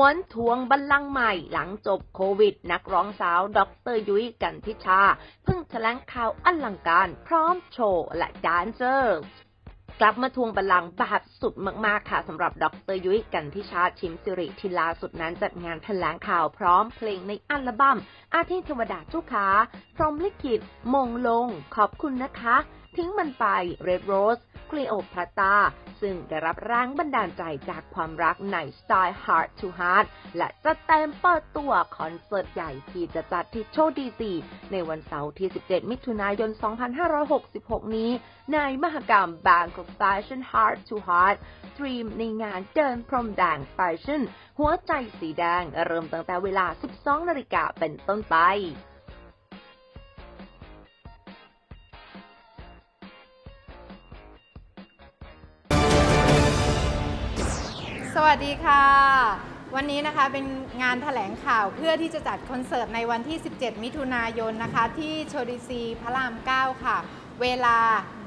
วนทวงบัลลังก์ใหม่หลังจบโควิด นักร้องสาวดรยุ้ยกันทิชา เพิ่งแถลงข่าวอลังการพร้อมโชว์และแดนเซอร์กลับมาทวงบัลลังก์แบบสุดมาก ๆ ค่ะสำหรับดรยุ้ยกันทิชาชิมสิริที่ล่าสุดนั้นจัดงานแถลงข่าวพร้อมเพลงในอัลบั้ม อาทิตย์เทวดาทุกขาพรอมลิขิตมงลง ขอบคุณนะคะ ทิ้งมันไป Red Rose คลีโอพัตาซึ่งได้รับแรงบันดาลใจจากความรักในสไตล์ Heart to Heart และจะเต็มเปิดตัวคอนเสิร์ตใหญ่ที่จะจัดที่โชว์ดีซีในวันเสาร์ที่ 17 มิถุนายน 2566 นี้ ในมหกรรม Bangkok Fashion Heart to Heart สตรีมในงานเดินพรมแดงแฟชั่น หัวใจสีแดงเริ่มตั้งแต่เวลา 12 นาฬิกาเป็นต้นไป สวัสดีค่ะ วันนี้นะคะเป็นงานถแถลงข่าวเพื่อที่จะจัดคอนเสิร์ตในวันที่ 17 มิถุนายนนะคะ ที่โชดิซีพระราม 9 ค่ะ เวลา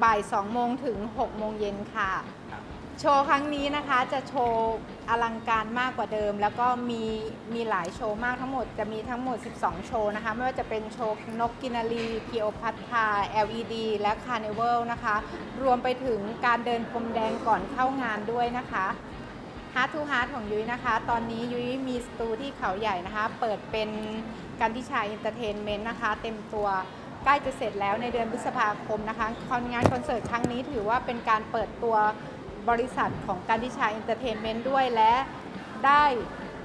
บ่าย 2 โมงถึง 6 โมงเย็นค่ะ โชว์ครั้งนี้นะคะจะโชว์อลังการมากกว่าเดิม แล้วก็มีมีหลายโชว์มากทั้งหมดจะมีทั้งหมด 12 โชว์นะคะ ไม่ว่าจะเป็นโชว์นกกินารีพีโอพัทธา LED และคาร์เนเวลนะคะ รวมไปถึงการเดินพรมแดงก่อนเข้างานด้วยนะคะ Heart to Heart ของยุ้ยนะคะ ตอนนี้ยุ้ยมีสตูที่เขาใหญ่นะคะ เปิดเป็นการทิชาเอนเตอร์เทนเมนต์นะคะ เต็มตัวใกล้จะเสร็จแล้วในเดือนพฤษภาคมนะคะคอนงานคอนเสิร์ตครั้งนี้ถือว่าเป็นการเปิดตัวบริษัทของการทิชาเอนเตอร์เทนเมนต์ด้วยและได้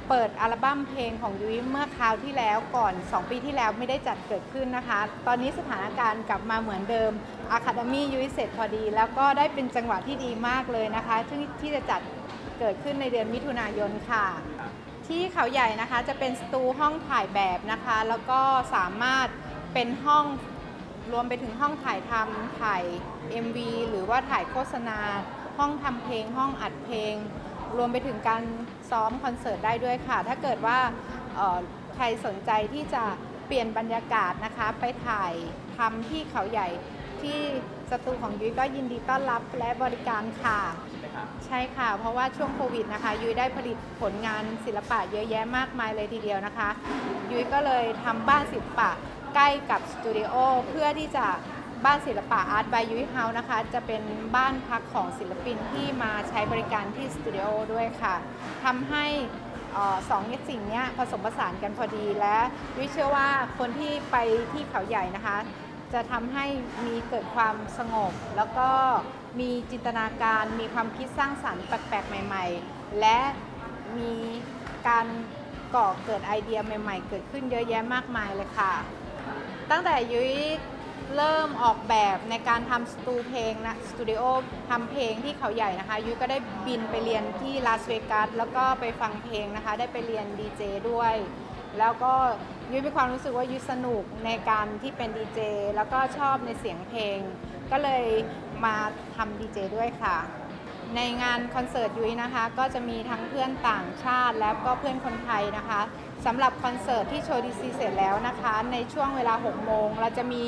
เปิดอัลบั้มเพลงของยุ้ยเมื่อคราวที่แล้วก่อน 2 ปีที่แล้วไม่ได้จัดเกิดขึ้นนะคะ ตอนนี้สถานการณ์กลับมาเหมือนเดิม Academy ยุ้ยเสร็จพอดี แล้วก็ได้เป็นจังหวะที่ดีมากเลยนะคะ ที่ที่จะจัด เกิดขึ้นในเดือนมิถุนายนค่ะ ที่เขาใหญ่นะคะจะเป็นสตูห้องถ่ายแบบนะคะ แล้วก็สามารถเป็นห้องรวมไปถึงห้องถ่ายทำถ่าย MV หรือว่าถ่ายโฆษณา ห้องทำเพลง ห้องอัดเพลง รวมไปถึงการซ้อมคอนเสิร์ตได้ด้วยค่ะ ถ้าเกิดว่าเอ่อใครสนใจที่จะเปลี่ยนบรรยากาศนะคะ ไปถ่ายทำที่เขาใหญ่ที่สตูของยุ้ยก็ยินดีต้อนรับและบริการค่ะ ใช่ค่ะ เพราะว่าช่วงโควิดนะคะยุ้ยได้ผลิตผลงานศิลปะเยอะแยะมากมายเลยทีเดียวนะคะ ยุ้ยก็เลยทำบ้านศิลปะใกล้กับสตูดิโอเพื่อที่จะบ้านศิลปะอาร์ตบายยุ้ยเฮานะคะ จะเป็นบ้านพักของศิลปินที่มาใช้บริการที่สตูดิโอด้วยค่ะทำให้เอ่อสองสิ่งเนี้ยผสมผสานกันพอดีและยุ้ยเชื่อว่าคนที่ไปที่เขาใหญ่นะคะ จะทำให้มีเกิดความสงบ แล้วก็มีจินตนาการมีความคิดสร้างสรรค์แปลกๆ ใหม่ ๆ และมีการก่อเกิดไอเดียใหม่ ๆ เกิดขึ้นเยอะแยะมากมายเลยค่ะ ตั้งแต่ยุ้ยเริ่มออกแบบในการทำสตูเพลงนะสตูดิโอทำเพลงที่เขาใหญ่นะคะ ยุ้ยก็ได้บินไปเรียนที่ลาสเวกัสแล้วก็ไปฟังเพลงนะคะ ได้ไปเรียนดีเจด้วย แล้วก็ยุ้ยมีความรู้สึกว่ายุ้ยสนุกในการที่เป็นดีเจแล้วก็ชอบในเสียงเพลง ก็เลยมาทำดีเจด้วยค่ะ ในงานคอนเสิร์ตยุ้ยนะคะ ก็จะมีทั้งเพื่อนต่างชาติและก็เพื่อนคนไทยนะคะสำหรับคอนเสิร์ตที่โชว์ดีซีเสร็จแล้วนะคะ ในช่วงเวลา 6 โมง เราจะมี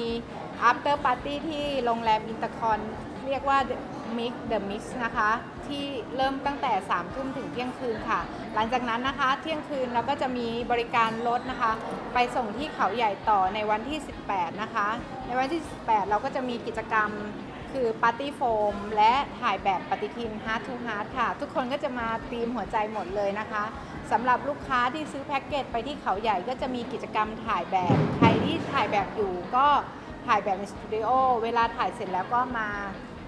after party ที่โรงแรมอินเตอร์คอนเรียกว่า Mix the Mix นะคะ ที่เริ่มตั้งแต่3ทุ่มถึงเที่ยงคืนค่ะ หลังจากนั้นนะคะเที่ยงคืนเราก็จะมีบริการรถนะคะ ไปส่งที่เขาใหญ่ต่อในวันที่ 18 นะคะ ในวันที่ 18 เราก็จะมีกิจกรรมคือปาร์ตี้โฟมและถ่ายแบบปฏิทิน Heart to Heart ค่ะ ทุกคนก็จะมาตีมหัวใจหมดเลยนะคะสำหรับลูกค้าที่ซื้อแพ็กเกจไปที่เขาใหญ่ก็จะมีกิจกรรมถ่ายแบบ ใครที่ถ่ายแบบอยู่ก็ถ่ายแบบในสตูดิโอ เวลาถ่ายเสร็จแล้วก็มา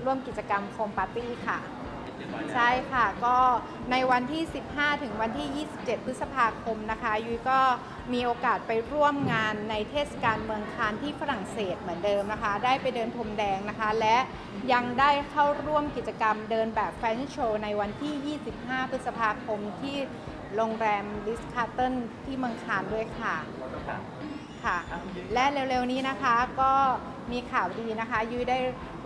ร่วมกิจกรรมโฟมปาร์ตี้ค่ะ ใช่ค่ะ ก็ในวันที่ 15 ถึงวันที่ 27 พฤษภาคมนะคะ ยุ้ยก็มีโอกาสไปร่วมงานในเทศกาลเมืองคานที่ฝรั่งเศสเหมือนเดิมนะคะ ได้ไปเดินพรมแดงนะคะ และยังได้เข้าร่วมกิจกรรมเดินแบบแฟชั่นโชว์ในวันที่ 25 พฤษภาคมที่โรงแรมลิสคาร์เทนที่เมืองคานด้วยค่ะค่ะ และเร็วๆนี้นะคะก็ มีข่าวดีนะคะ ยุ้ยได้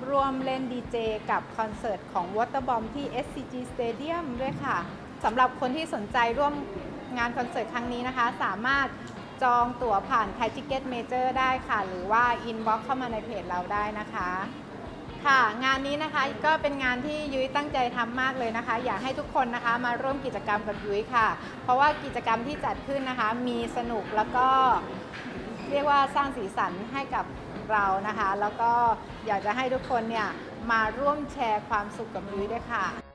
ร่วมเล่นดีเจกับคอนเสิร์ตของ Waterbomb ที่ SCG Stadium ด้วยค่ะสำหรับคนที่สนใจร่วมงานคอนเสิร์ตครั้งนี้นะคะ สามารถจองตั๋วผ่าน Thai Ticket Major ได้ค่ะ หรือว่าอินบ็อกเข้ามาในเพจเราได้นะคะ ค่ะ งานนี้นะคะก็เป็นงานที่ยุ้ยตั้งใจทำมากเลยนะคะ อยากให้ทุกคนนะคะมาร่วมกิจกรรมกับยุ้ยค่ะ เพราะว่ากิจกรรมที่จัดขึ้นนะคะ มีสนุกแล้วก็เรียกว่าสร้างสีสันให้กับ เรานะคะ แล้วก็อยากจะให้ทุกคนเนี่ยมาร่วมแชร์ความสุขกับยุ้ด้วยค่ะ